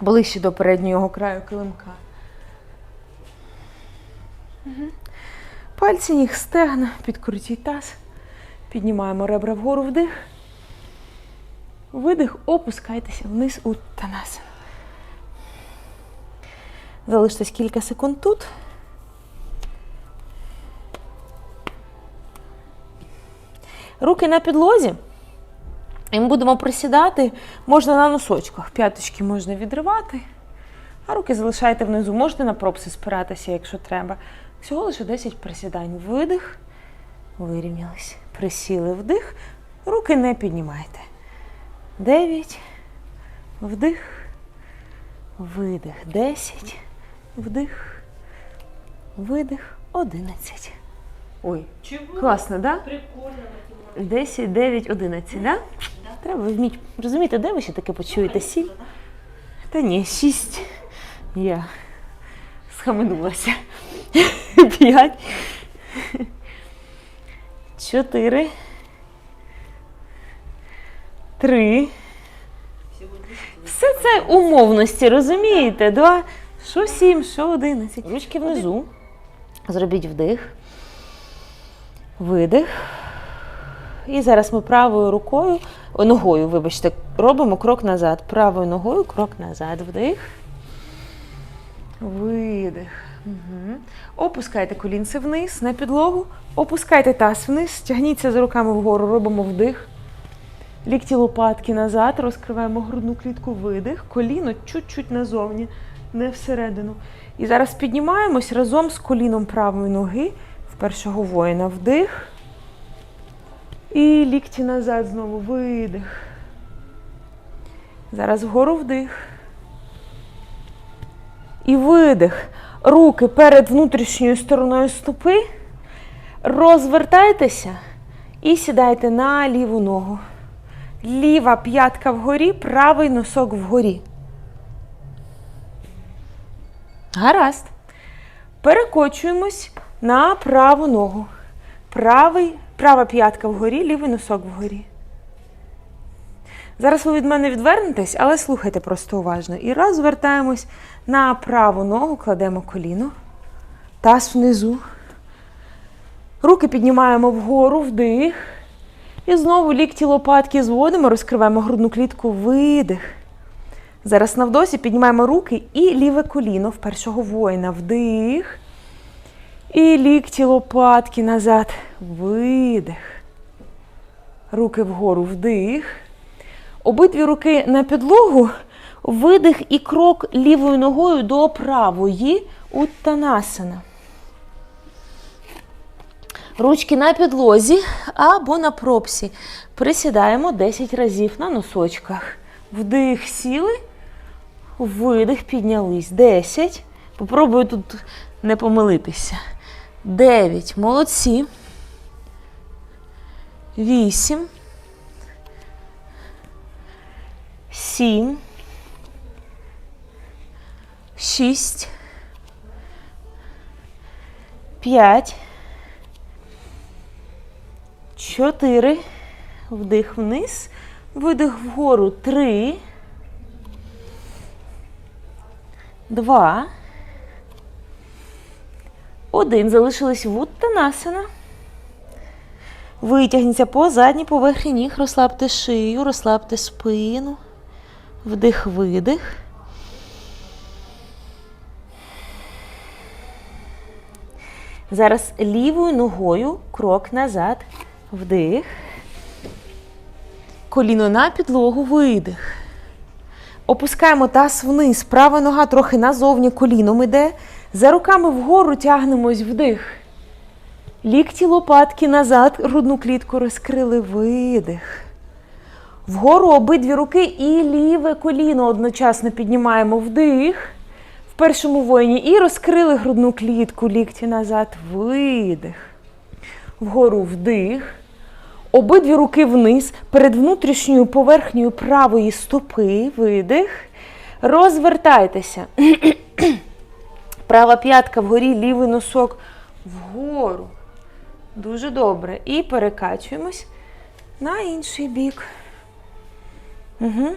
ближче до переднього краю килимка. Мгм. Пальці ніг стегна, підкрутіть таз. Піднімаємо ребра вгору вдих. Видих, опускайтеся вниз у танас. Залиштесь кілька секунд тут. Руки на підлозі. І ми будемо присідати, можна на носочках. П'яточки можна відривати, а руки залишайте внизу. Можете на пропси спиратися, якщо треба. Всього лише 10 присідань. Видих, вирівнялись. Присіли вдих, руки не піднімайте. 9, вдих, видих. 10, вдих, видих, 11. Ой, Чего? класно, да? Прикольно. 10, 9, 11, да? Треба вміти. Розумієте, де ви ще таке почуєте? Сім? Та ні, шість. Я схаменулася. П'ять. Чотири. Три. Все це умовності, розумієте? Два. Що сім, що одинадцять. Ручки внизу. Зробіть вдих. Видих. І зараз ми правою рукою, ногою, вибачте, робимо крок назад. Правою ногою крок назад. Вдих. Видих. Угу. Опускайте колінце вниз на підлогу. Опускайте таз вниз, тягніться за руками вгору, робимо вдих. Лікті лопатки назад, розкриваємо грудну клітку, видих, коліно чуть-чуть назовні, не всередину. І зараз піднімаємось разом з коліном правої ноги в першого воїна. Вдих. І лікті назад знову видих. Зараз вгору вдих. І видих. Руки перед внутрішньою стороною стопи. Розвертайтеся і сідайте на ліву ногу. Ліва п'ятка вгорі, правий носок вгорі. Гаразд. Перекочуємось на праву ногу. Правий, права п'ятка вгорі, лівий носок вгорі. Зараз ви від мене відвернетесь, але слухайте просто уважно. І раз звертаємось на праву ногу, кладемо коліно, таз внизу. Руки піднімаємо вгору, вдих. І знову лікті лопатки зводимо, розкриваємо грудну клітку, видих. Зараз на вдосі піднімаємо руки і ліве коліно в першого воїна. Вдих. І лікті лопатки назад. Видих. Руки вгору вдих. Обидві руки на підлогу. Видих і крок лівою ногою до правої уттанасана. Ручки на підлозі або на пропсі. Присідаємо 10 разів на носочках. Вдих сіли, видих, піднялись. 10. Попробую тут не помилитися. 9. Молодці. 8. 7. 6. 5. 4. Вдих вниз. Видих вгору. 3. 2. Один. Залишились вуттанасана. Витягніться по задній поверхні ніг, розслабте шию, розслабте спину. Вдих, видих. Зараз лівою ногою крок назад. Вдих. Коліно на підлогу, видих. Опускаємо таз вниз. Права нога трохи назовні коліном іде. За руками вгору тягнемось вдих. Лікті лопатки назад, грудну клітку розкрили, видих. Вгору обидві руки і ліве коліно одночасно піднімаємо вдих. В першому воїні і розкрили грудну клітку, лікті назад, видих. Вгору вдих. Обидві руки вниз перед внутрішньою поверхнею правої стопи, видих. Розвертайтеся. Права п'ятка вгорі, лівий носок вгору. Дуже добре. І перекачуємось на інший бік. Угу.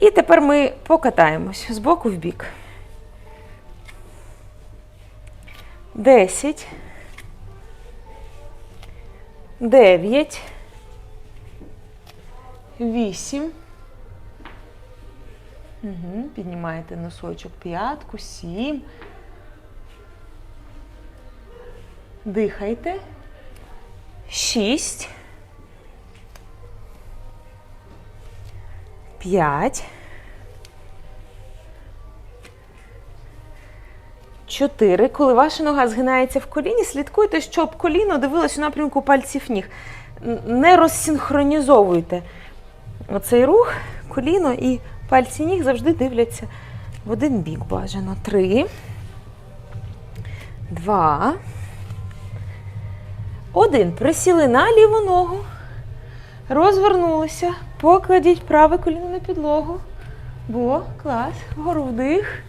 І тепер ми покатаємось з боку в бік. 10. 9. 8. Угу. Піднімаєте носочок п'ятку, 7. Дихайте. 6. 5. 4. Коли ваша нога згинається в коліні, слідкуйте, щоб коліно дивилось у напрямку пальців ніг. Не розсинхронізовуйте оцей рух, коліно і пальці ніг завжди дивляться в один бік бажано. 3. 2. 1. Присіли на ліву ногу. Розвернулися. Покладіть праве коліно на підлогу. Бо, клас. Вгору вдих.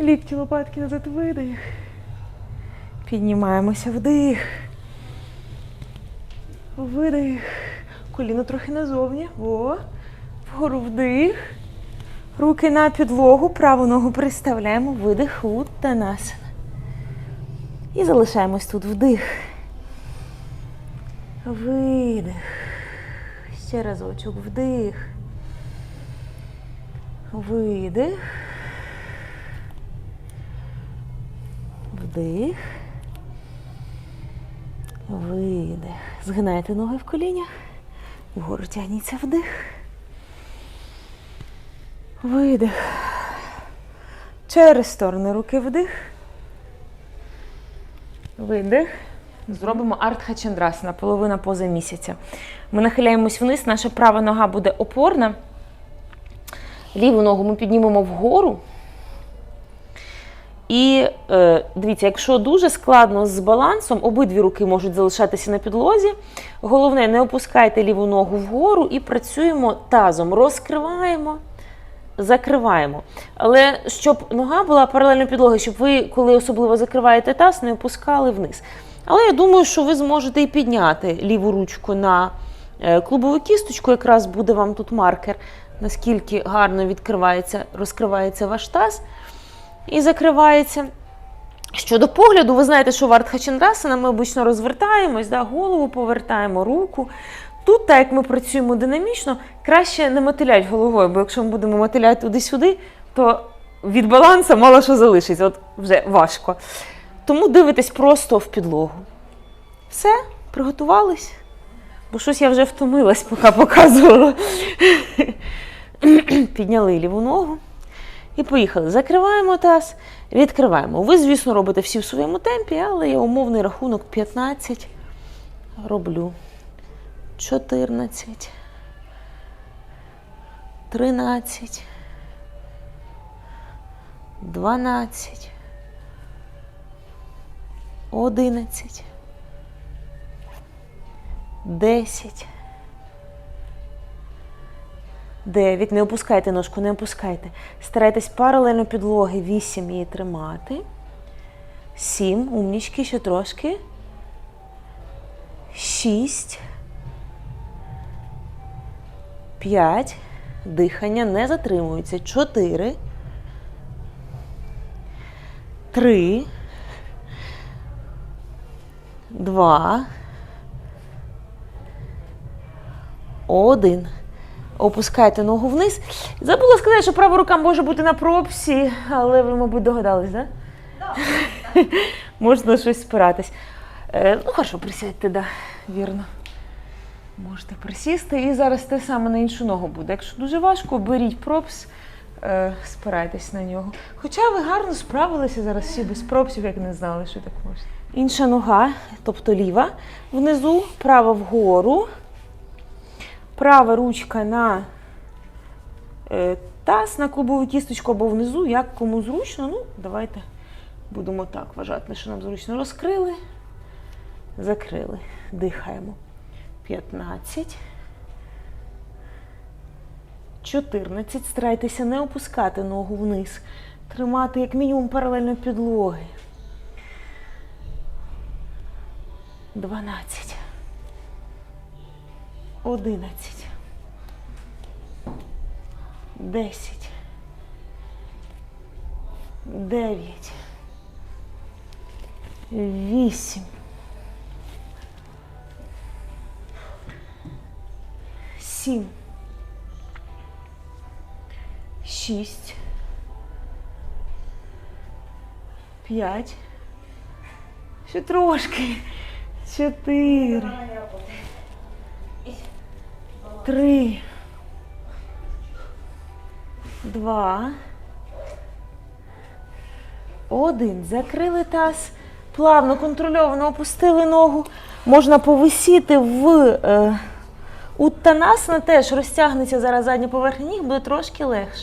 Лікті лопатки назад видих. Піднімаємося вдих. Видих. Коліно трохи назовні. О. Вгору вдих. Руки на підлогу. Праву ногу приставляємо. Видих. Уттанасана. І залишаємось тут вдих. Видих. Ще разочок вдих. Видих. Вдих. Видих. Згинайте ноги в колінях. Вгору тягніться вдих. Видих. Через сторони руки вдих. Видих. Зробимо арт хачандрасана, половина поза місяця. Ми нахиляємось вниз, наша права нога буде опорна. Ліву ногу ми піднімемо вгору. І е, дивіться, якщо дуже складно з балансом, обидві руки можуть залишатися на підлозі. Головне, не опускайте ліву ногу вгору і працюємо тазом. Розкриваємо, закриваємо. Але щоб нога була паралельно підлогі, щоб ви, коли особливо закриваєте таз, не опускали вниз. Але я думаю, що ви зможете і підняти ліву ручку на е, клубову кісточку, якраз буде вам тут маркер, наскільки гарно відкривається, розкривається ваш таз і закривається. Щодо погляду, ви знаєте, що в Артхачандрасана ми обично розвертаємось, да, голову повертаємо, руку. Тут, так як ми працюємо динамічно, краще не мотилять головою, бо якщо ми будемо мотиляти туди-сюди, то від балансу мало що залишиться, от вже важко. Тому дивитесь просто в підлогу. Все, приготувались? Бо щось я вже втомилась, поки показувала. Підняли ліву ногу. І поїхали. Закриваємо таз, відкриваємо. Ви, звісно, робите всі в своєму темпі, але я умовний рахунок 15 роблю. 14. 13. 12. 11. 10. 9. Не опускайте ножку, не опускайте. Старайтесь паралельно підлоги. 8 її тримати. 7. Умнічки, ще трошки. 6. 5. Дихання не затримується. 4. 3. 2. 1. Опускайте ногу вниз. Забула сказати, що права рука може бути на пропсі, але ви, мабуть, догадались, так? Да? Можна щось спиратись. Е, ну, хорошо, присядьте, да, вірно. Можете присісти і зараз те саме на іншу ногу буде. Якщо дуже важко, беріть пропс, е, спирайтесь на нього. Хоча ви гарно справилися зараз всі без пропсів, як не знали, що так можна. Інша нога, тобто ліва, внизу, права вгору. Права ручка на е, таз, на клубову кісточку або внизу, як кому зручно. Ну, давайте будемо так вважати, що нам зручно розкрили, закрили, дихаємо. 15. 14. Старайтеся не опускати ногу вниз. Тримати як мінімум паралельно підлоги. 12. 11. десять, дев'ять, вісім, сім, шість, п'ять, ще трошки, чотири, три, два, один. Закрили таз, плавно, контрольовано опустили ногу. Можна повисіти в е, Уттанасана теж розтягнеться зараз задня поверхня ніг, буде трошки легше.